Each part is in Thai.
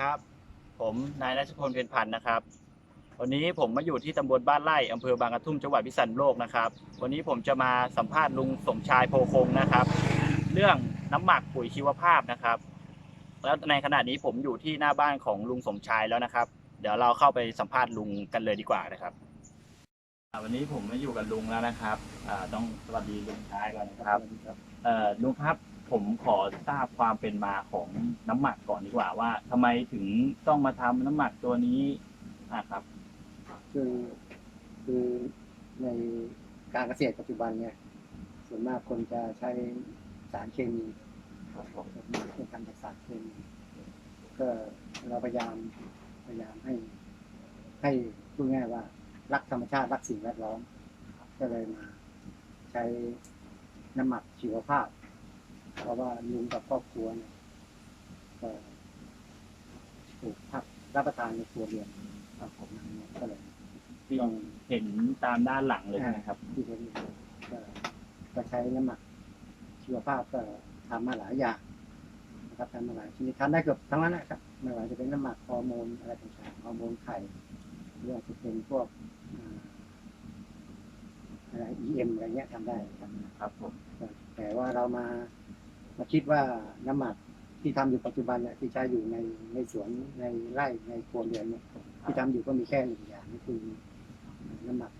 ครับ ผมนายรัชพลเพ็ญพันธ์นะครับ วันนี้ผมมาอยู่ที่ตำบลบ้านไร่อำเภอบางกระทุ่มจังหวัดพิษณุโลกนะครับ วันนี้ผมจะมาสัมภาษณ์ลุงสมชายโพคงนะครับ เรื่องน้ำหมักปุ๋ยชีวภาพนะครับ แล้วในขณะนี้ผมอยู่ที่หน้าบ้านของลุงสมชายแล้วนะครับ เดี๋ยวเราเข้าไปสัมภาษณ์ลุงกันเลยดีกว่านะครับอ่าวันนี้ผมมาอยู่กับลุงแล้วนะครับอ่าต้องสวัสดีลุงชายก่อนนะครับ เอ่อลุงครับ ผมขอทราบความเป็นมาของน้ำหมักก่อนดีกว่าว่าทำไมถึงต้องมาทำน้ำหมักตัวนี้นะครับ คือคือในการเกษตรปัจจุบันเนี่ย ส่วนมากคนจะใช้สารเคมีส่วนมากเป็นการจากสารเคมีก็เราพยายามพยายามให้ ให้พูดง่ายว่า รักธรรมชาติรักสิ่งแวดล้อมก็เลยมา ใช้น้ำหมักชีวภาพ เพราะว่าลุงกับครอบครัวเนี่ยก็ปลูกผักรับประทานในครัวเรือนครับผมเนี่ยก็เลยที่เห็นตามด้านหลังเลยใช่ไหมครับที่เป็นก็ก็ใช้น้ำหมักชีวภาพก็ทำมาหลายอย่างนะครับทำมาหลายชนิดทำได้เกือบทั้งนั้นนะครับไม่ว่าจะเป็นน้ำหมักฮอร์โมนอะไรต่างๆฮอร์โมนไข่หรือว่าจะเป็นพวกอ่าอะไร EM อะไรเงี้ยทำได้ครับครับผมแต่ว่าเรามา มาคิดว่าน้ำหมักที่ทำอยู่ปัจจุบันเนี่ยที่ใช้อยู่ในในสวนในไร่ในครัวเรือนเนี่ยที่ทำอยู่ก็มีแค่หนึ่งอย่างก็คือน้ำหมัก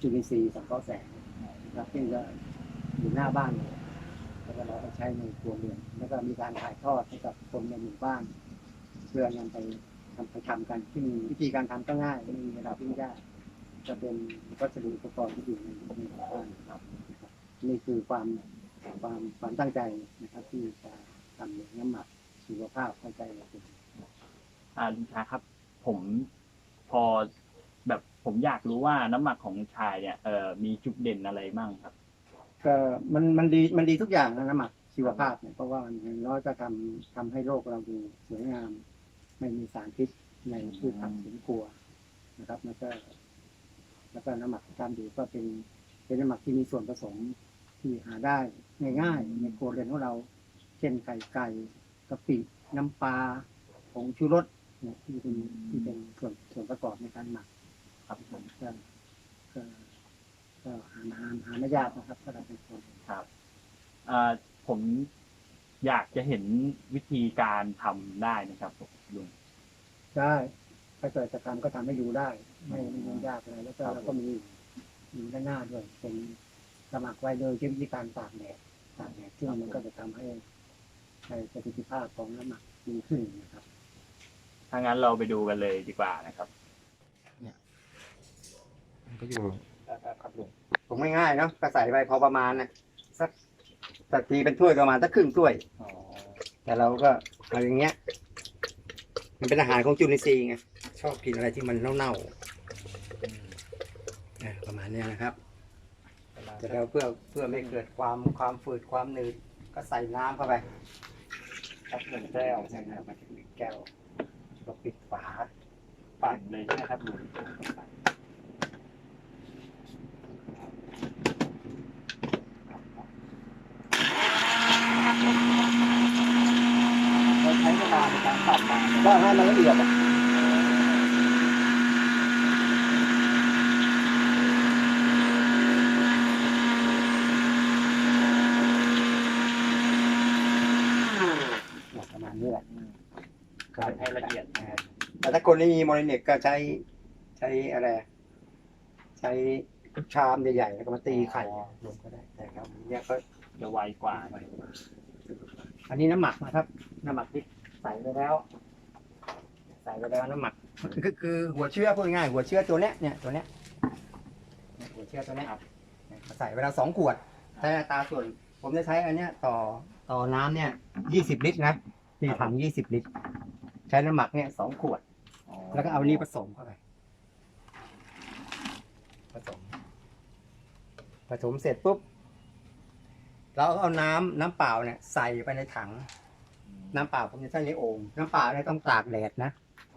จุลินทรีย์สังเคราะห์แสงนะครับซึ่งก็อยู่หน้าบ้านเลยแล้วก็เราก็ใช้ในครัวเรือนแล้วก็มีการถ่ายทอดให้กับคนในหมู่บ้าน เพื่อนำไปทำไปทำกันซึ่งวิธีการทำก็ง่ายไม่มีเวลาพึ่งยากจะเป็นวัสดุอุปกรณ์ที่อยู่ในในหมู่บ้านครับนี่คือความ ความความตั้งใจนะครับ ที่จะทำน้ำหมักชีวภาพเข้าใจเราเป็นอ่าลุงชายครับ ผมพอแบบผมอยากรู้ว่าน้ำหมักของลุงชายเนี่ยเอ่อมีจุดเด่นอะไรบ้างครับ ก็มันมันดีมันดีทุกอย่างนะน้ำหมักชีวภาพเนี่ยเพราะว่ามันอย่างน้อยก็ทำทำให้โลกเราดูสวยงาม ไม่มีสารพิษในพืชผักสวนครัวนะครับแล้วก็แล้วก็น้ำหมักที่ทำอยู่ก็เป็นเป็นน้ำหมักที่มีส่วนผสม ที่หาได้ง่ายๆในครัวเรือนของเรา เช่นไข่ไก่กะปิน้ำปลาผงชูรสเนี่ยที่เป็นที่เป็นส่วนส่วนประกอบในการหมักครับผมก็ก็ก็หาหาหาไม่ยากนะครับถ้าเราเป็นคนครับอ่าผมอยากจะเห็นวิธีการทำได้นะครับผมลุง ได้ถ้าเกิดจะทำก็ทำให้ดูได้ ไม่ไม่ยุ่งยากอะไรแล้วก็ครับ เราก็มีมีด้านหน้าด้วยเป็นส มัครไว้โดยใช้วิธีการตากแดดตากแดดซึ่งมันก็จะทำให้ให้ประสิทธิภาพของน้ำหมักดีขึ้นนะครับถ้างั้นเราไปดูกันเลยดีกว่านะครับก็อยู่ครับลุงผมง่ายๆเนาะก็ใส่ไปพอประมาณนะสักสักทีเป็นถ้วยประมาณสักครึ่งถ้วยแต่เราก็เอาอย่างเงี้ย มันเป็นอาหารของจุลินทรีย์ไงชอบกินอะไรที่มันเน่าๆอะประมาณเนี้ยนะครับ แต่เราเพื่อเพื่อไม่เกิดความความฝืดความหนืดก็ใส่น้ำเข้าไปสักหนึ่งแก้วใช่ไหมครับมาถึงหนึ่งแก้วก็ปิดฝาปั่นเลยใช่ไหมครับลุงเราใช้เวลาในการปรับมาก็ให้มันละเอียดอะประมาณนี้แหละ ปั่นให้ละเอียด แต่ถ้า คนไม่มีโมเลนิกก็ใช้ ใช้อะไร ใช้ชามใหญ่ๆแล้วก็มาตีไข่ลงก็ได้แต่ครับเนี่ยก็จะไวกว่าหน่อยอันนี้น้ำหมักนะครับ น้ำหมักที่ใส่ไปแล้ว ใส่ไปแล้วน้ำหมักคือคือหัวเชื้อพูดง่ายๆหัวเชื้อตัวเนี้ยเนี่ยตัวเนี้ยเนี่ยหัวเชื้อตัวเนี้ยครับเนี่ยใส่ไปแล้วสองขวดใช้อัตราส่วน ผมจะใช้อันเนี้ยต่อต่อน้ำเนี่ยยี่สิบลิตรนะที่ถังยี่สิบลิตร ใช้น้ำหมักเนี่ยสองขวด แล้วก็เอานี่ผสมเข้าไป ผสม ผสมเสร็จปุ๊บ เราก็เอาน้ำน้ำเปล่าเนี่ยใส่ไปในถัง น้ำเปล่าผมจะใช้ในโอ่งน้ำเปล่าเนี่ยต้องตากแดดนะ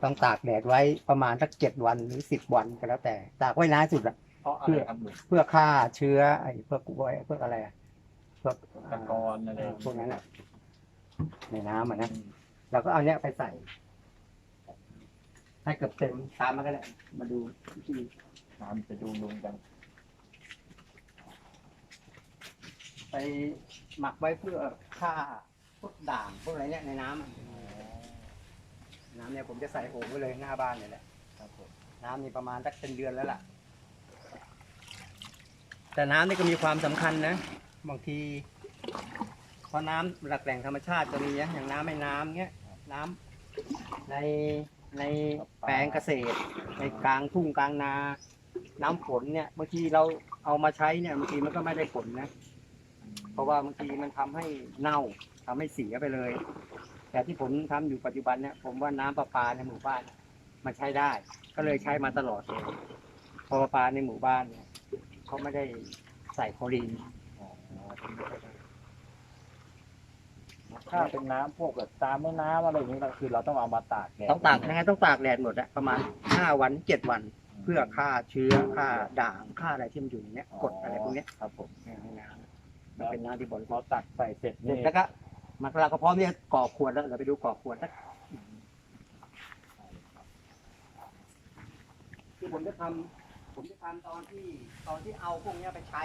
ต้องตากแดดไว้ประมาณสักเจ็ดวันหรือสิบวันก็แล้วแต่ ตากไว้นานสุดอะ เพราะอะไรครับลุงเพื่อฆ่าเชื้อไอ้พวกกล้วยพวกอะไรอะพวกตะกอนอะไรพวกนั้นอะในน้ำอะนะ เราก็เอาเนี้ยไปใส่ ให้เกือบเต็มตามมาก็ได้มาดูที่ตามไปดูลุงกัน ไปหมักไว้เพื่อฆ่าพวกด่างพวกอะไรเนี่ยในน้ำอะน้ำเนี่ยผมจะใส่โอ่งไว้เลยหน้าบ้านเนี่ยแหละ ครับผมน้ำนี่ประมาณสักเป็นเดือนแล้วล่ะ แต่น้ำนี่ก็มีความสำคัญนะ บางทีเพราะน้ำหลักแหล่งธรรมชาติก็มีนะอย่างน้ำแม่น้ำเงี้ย น้ำใน ในแปลงเกษตร ในกลางทุ่งกลางนา น้ำฝนเนี่ยบางทีเราเอามาใช้เนี่ยบางทีมันก็ไม่ได้ผลนะ เพราะว่าบางทีมันทำให้เน่าทำให้เสียไปเลย แต่ที่ผมทำอยู่ปัจจุบันเนี่ยผมว่าน้ำประปาในหมู่บ้านมันใช้ได้ ก็เลยใช้มาตลอดเลยเพราะประปาในหมู่บ้านเนี่ยเขาไม่ได้ใส่คลอรีน ถ้าเป็นน้ำพวกแบบตามแม่น้ำอะไรอย่างนี้ก็คือเราต้องเอามาตากแดดต้องตากนะฮะต้องตากแดดหมดอะประมาณห้าวันเจ็ดวัน เพื่อฆ่าเชื้อฆ่าด่างฆ่าอะไรที่มันอยู่ในเนี้ยกรดอะไรพวกเนี้ยครับผมในน้ำมันเป็นน้ำที่บริสุพอทธิ์ตักใส่เสร็จเสร็นี่จแล้วก็มันเราก็พร้อมที่จะกรอกขวดแล้วเราไปดูกรอกขวดสักที่ผมจะทำผมจะทำตอนที่ตอนที่เอาพวกเนี้ยไปใช้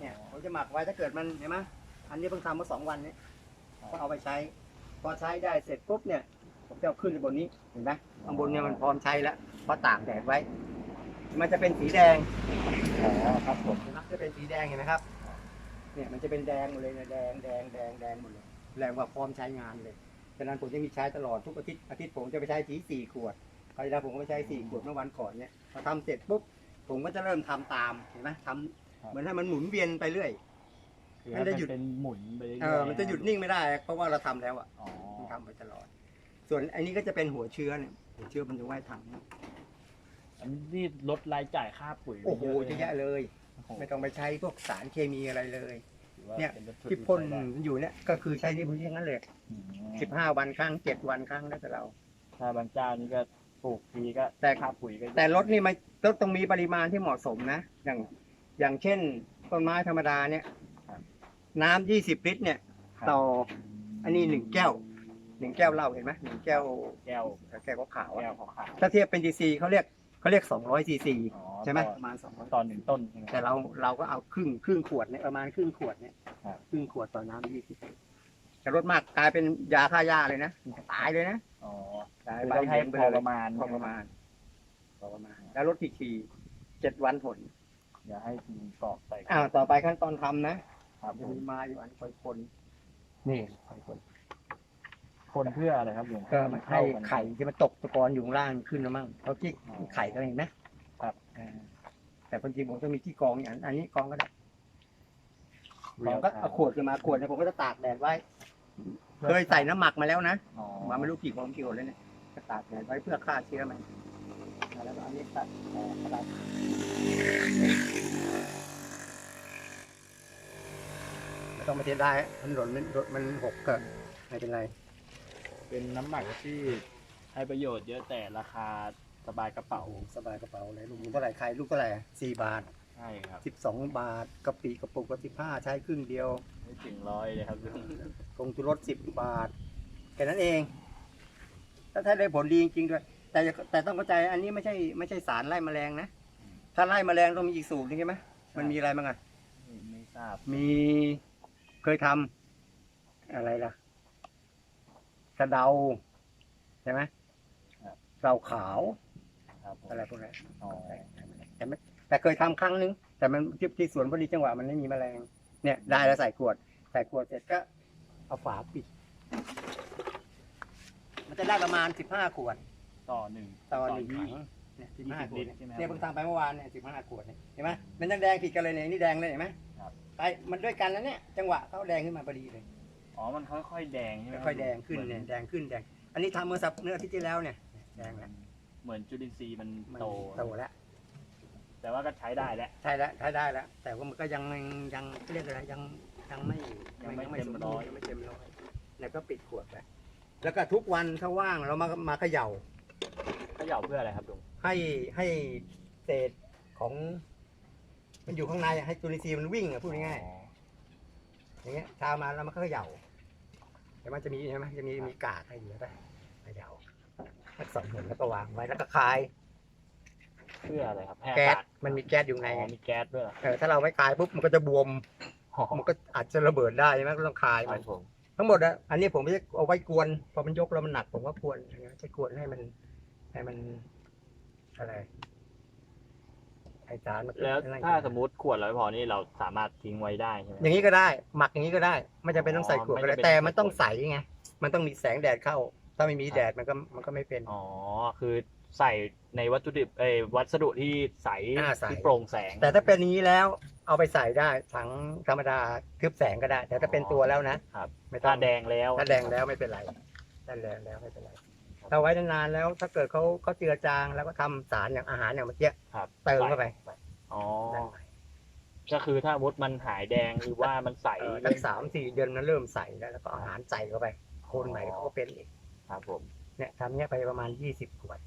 เนี่ยผมจะหมักไว้ถ้าเกิดมันเห็นไหมอันนี้เพิ่งทำมาสองวันเนี้ ก็เอาไปใช้ พอใช้ได้เสร็จปุ๊บเนี่ย ผมจะเอาขึ้นไปบนนี้เห็นไหมข้างบนเนี่ยมันพร้อมใช้แล้วเพราะตากแดดไว้ มันจะเป็นสีแดงอ๋อครับผมเห็นไหมจะเป็นสีแดงเห็นไหมครับ เนี่ยมันจะเป็นแดงหมดเลยนะแดงแดงแดงแดงหมดเลยแรงว่าพร้อมใช้งานเลยฉะนั้นผมจะมีใช้ตลอดทุกอาทิตย์อาทิตย์ผมจะไปใช้ทีสี่ขวดคราวที่แล้วผมก็ไปใช้สี่ขวดเมื่อวันก่อนเนี่ยพอทำเสร็จปุ๊บผมก็จะเริ่มทำตามเห็นไหมทำเหมือนให้มันหมุนเวียนไปเรื่อย คือให้มันจะหยุด เป็นหมุนไปเรื่อยเออมันจะหยุดนิ่งไม่ได้ เพราะว่าเราทำแล้วอะอ๋อมันทำไปตลอด ส่วนอันนี้ก็จะเป็นหัวเชื้อเนี่ยหัวเชื้อมันจะไว้ทอันนี้ลดรายจ่ายค่าปุ๋ยำโอ้โหไปเยอะแยะเลย โอ้โหไม่ต้องไปใช้พวกสารเคมีอะไรเลย ถือว่าเนี่ย ป็วัตถุที่พ่นใช้ได้อยู่เนี่ยก็คือใช้ในพื้นที่ทั้งนั้นเลยอืมสิบห้าวันครั้งเจ็ดวันครั้งแล้วแต่เรา ถ้าบางเจ้านี่ก็ปลูกทีก็แต่ ค่าปุ๋ยก็เยอะแต่รถนี่มันรถต้องมีปริมาณที่เหมาะสมนะ อย่างอย่างเช่นต้นไม้ธรรมดาเนี่ย น้ำยี่สิบลิตรเนี่ยครับ ต่ออันนี้หนึ่งแก้วหนึ่งแก้วเหล้าเห็นไหมหนึ่งแก้วแก้วแก้วขาวๆแก้อะวขาวถ้าเทียบเป็นดีซีเขาเรียกเขาเรียกสองร้อยซีซี ๆอ๋อใช่ไหมต่อประมาณสองร้อยตอนหนึ่งต้นใช่ไหม แต่เราเราก็เอาครึ่งครึ่งขวดเนี่ยประมาณครึ่งขวดเนี่ยครับ ครึ่งขวดต่อน้ำยี่สิบจะลดมากกลายเป็นยาฆ่าหญ้าเลยนะตายเลยนะอ๋อตายคือใบต้องเหให้ลืองไปพอเลปยระมาณพอประมาณพอประมาณ แล้วลดทีทีเจ็ดวันผลอย่าให้ทีกรอกใส่อ่าต่อไปขั้นตอนทำนะ ครับผจะมมีมาอยู่อันคอยคนนี่คอยคน คนเพื่ออะไรครับหลวงก็มันให้เข้ากันไข่ที่มันตกตะกอนอยู่ข้างล่างขึ้นมามั่งเขาที่อ๋อไข่ก็เห็นไหมครับอ่าแต่คนจริงผมจะมีที่กรองอย่างอันนี้กรองก็ได้กรองก็เอาขวดขึ้นมาขวดเนี่ยผมก็จะตากแดดไว้ เคยใส่น้ำหมักมาแล้วนะอ๋อมาไม่รู้กี่คนกี่คนแล้วเนี่ยก็ตากแดดไว้เพื่อฆ่าเชื้อมันแล้วก็อันนี้ตัดเอ่อกระดาษไม่ ต้องมาเทได้ถนนมันรถมันหกก็ไม่เป็นไร เป็นน้ำหมักที่ให้ประโยชน์เยอะแต่ราคาสบายกระเป๋า สบายกระเป๋าเลยลูกเท่าไหร่ใครลูกเท่าไหร่สี่บาทใช่ครับสิบสองบาทกะปิกระปุกก็สิบห้าใช้ครึ่งเดียวไม่ถึงร้อยเลยครับลุงกงตุรสสิบบาทแค่นั้นเอง ถ้าถ้าได้ผลดีจริงๆด้วย แต่แต่ต้องเข้าใจอันนี้ไม่ใช่ไม่ใช่สารไล่แมลงนะ ถ้าไล่แมลงต้องมีอีกสูตรหนึงใช่ไหมมันมีอะไรบ้างอะไม่ไม่ทราบมี เคยทำอะไรล่ะกระเดาใช่ไหมเราขาวครับผมอะไรพวกนั้นอ๋อแต่ไม่แต่เคยทำครั้งนึง แต่มันที่ที่สวนพอดีจังหวะมันไม่มีแมลง เนี่ยได้แล้วใส่ขวด ใส่ขวดเสร็จก็เอาฝาปิด มันจะได้ประมาณสิบห้าขวด ต่อหนึ่งต่อหนึ่งยี่ถังเนี่ยสิบยี่ห้าสิบขวลิดตรใช่ไหมเนี่ยเพิ่งทำไปเมื่อวานเนี่ยสิบห้าขวดเนี่ยเห็นไหมมันยังแดงผิดกันเลยเนี่ยนี่แดงเลยเห็นไหม ครับ ไปมันด้วยกันแล้วเนี่ย จังหวะเขาแดงขึ้นมาพอดีเลย อ๋อ มันค่อยๆแดงใช่ไหมรับค่อยๆแดงขึ้นเนี่ยแดงขึ้นแดง อันนี้ทำเมื่อสัปเมื่ออาทิตย์ที่แล้วเนี่ยแดงแล้วเหมือนจุลินทรีย์มันมันโต โตแล้วแต่ว่าก็ใช้ได้แล้ว ใช่แล้วใช้ได้แล้ว แต่ว่ามันก็ยังยังเรียกอะไรยังยังไม่ยังไม่เต็มสร้อย ยังไม่เต็มร้อยแล้วก็ปิดขวดไปแล้วก็ทุกวันถ้าว่างเรามามาเขย่า เขย่าเพื่ออะไรครับลุงให้ให้เศษของ มันอยู่ข้างในอะให้จุลินทรีย์มันวิ่งอะพูดง่ายอ๋อๆอย่างเงี้ยเช้ามาแล้วมันก็เขย่าแต่มันจะมีใช่ไหมจะมีมีกากให้อยู่ได้เขย่าสักสองหนแล้วก็วางไว้แล้วก็คาย เพื่ออะไรครับให้แก๊สอากาศมันมีแก๊สอยู่ในอ๋อมีแก๊สด้วยเหรอเออถ้าเราไม่คายปุ๊บมันก็จะบวมอ๋อมันก็อาจจะระเบิดได้ใช่ไหมก็ต้องคายคมัรัน บผมทั้งหมดอะอันนี้ผมไม่ได้เอาไว้กวน พอมันยกแล้วมันหนักผมก็กวนใช้กวนให้มันให้มันอะไร ไอจานมันแล้วอะไรถ้าสมมติขวดเราไม่พอนี่เราสามารถทิ้งไว้ได้ใช่ไหม อย่างนี้ก็ได้ หมักอย่างนี้ก็ได้ ไม่จำเป็นต้องใส่ขวดอ๋อก็ได้ไม่จำเป็น แต่มันต้องใส่ใสไงมันต้องมีแสงแดดเข้า ถ้าไม่มีแดดมันก็มันก็ไม่เป็น อ๋อคือใส่ในวัตถุดิบเอยวัสดุที่ใสอ่าใส ที่โปร่งแสง แต่ถ้าเป็นอย่างนี้แล้วเอาไปใส่ได้ถังธรรมดาทึบแสงก็ได้ แต่ถ้าเป็นตัวแล้วนะครับ ไม่ต้ถ้าองแดงแล้วถ้าแดงแล้วไม่เป็นไรถ้าแดงแล้วไม่เป็นไร ถ้าไว้นานๆแล้วถ้าเกิดเขาเขาเจือจางแล้วก็ทำสารอย่างอาหารอย่างเมื่อกี้ครับเติมเข้าไปอ๋อนั่นใหม่ก็คือถ้าสมมติมันหายแดงหรือว่ามันใส เออสักสามสี่เดือนมันเริ่มใส่แล้วแล้วก็อาหารใส่เข้าไป คนใหม่เขาก็เป็นอีกครับผม เนี่ยทำเนี้ยไปประมาณยี่สิบขวด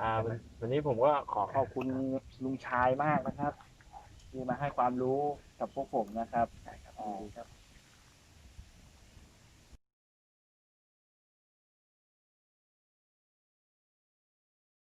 อ่าวันวันนี้ผมก็ขอขอบคุณลุงชายมากนะครับ ที่มาให้ความรู้กับพวกผมนะครับใช่ครับอ่าดีครับ